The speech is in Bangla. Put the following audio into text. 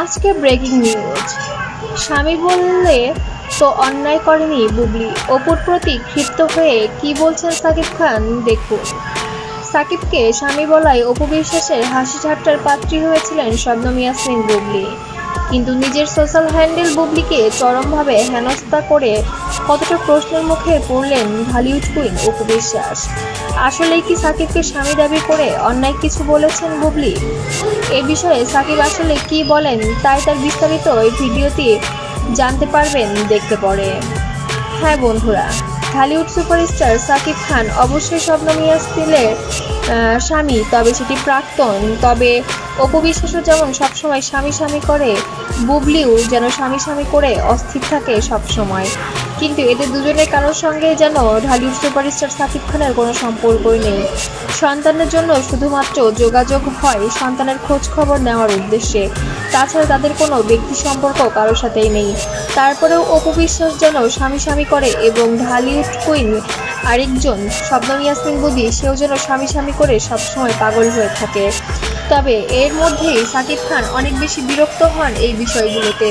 আজকে ব্রেকিং নিউজ স্বামী বললে, তো অন্যায় করেনি বুবলি। অপুর প্রতি ক্ষিপ্ত হয়ে কি বলছেন সাকিব খান দেখুন। সাকিবকে স্বামী বলায় অপু বিশ্বাসের হাসি ঠাট্টার পাত্রী হয়েছিলেন শবনম মিয়াসিন বুবলি। কিন্তু নিজের সোশ্যাল হ্যান্ডেল বুবলিকে চরমভাবে হেনস্থা করে কতটা প্রশ্নের মুখে পড়লেন ঢালিউড কুইন অপু বিশ্বাস। আসলেই কি সাকিবকে স্বামী দাবি করে অন্যায় কিছু বলেছেন বুবলি? এ বিষয়ে সাকিব আসলে কি বলেন তাই তার বিস্তারিত এই ভিডিওটি জানতে পারবেন দেখতে পরে। হ্যাঁ বন্ধুরা ঢালিউড সুপারস্টার সাকিব খান অবশ্যই স্বপ্ন ইয়াসমিনের আহ, স্বামী তবে সেটি প্রাক্তন তবে অপবিশ্বাসও যেমন সবসময় স্বামী স্বামী করে, বুবলিও যেন স্বামী স্বামী করে অস্থির থাকে সবসময়। কিন্তু এদের দুজনের কারোর সঙ্গে যেন ঢালিউড সুপারস্টার সাকিব খানের কোনো সম্পর্কই নেই। সন্তানের জন্য শুধুমাত্র যোগাযোগ হয় সন্তানের খোঁজ খবর নেওয়ার উদ্দেশ্যে। তাছাড়া তাদের কোনো ব্যক্তি সম্পর্ক কারোর সাথেই নেই। তারপরেও অপবিশ্বাস যেন স্বামী স্বামী করে এবং ঢালিউড কুইন আরেকজন শবনম ইয়াসমিন বুদি, সেও যেন স্বামী স্বামী করে সবসময় পাগল হয়ে থাকে। তবে এর মধ্যেই সাকিব খান অনেক বেশি বিরক্ত হন এই বিষয়গুলোতে।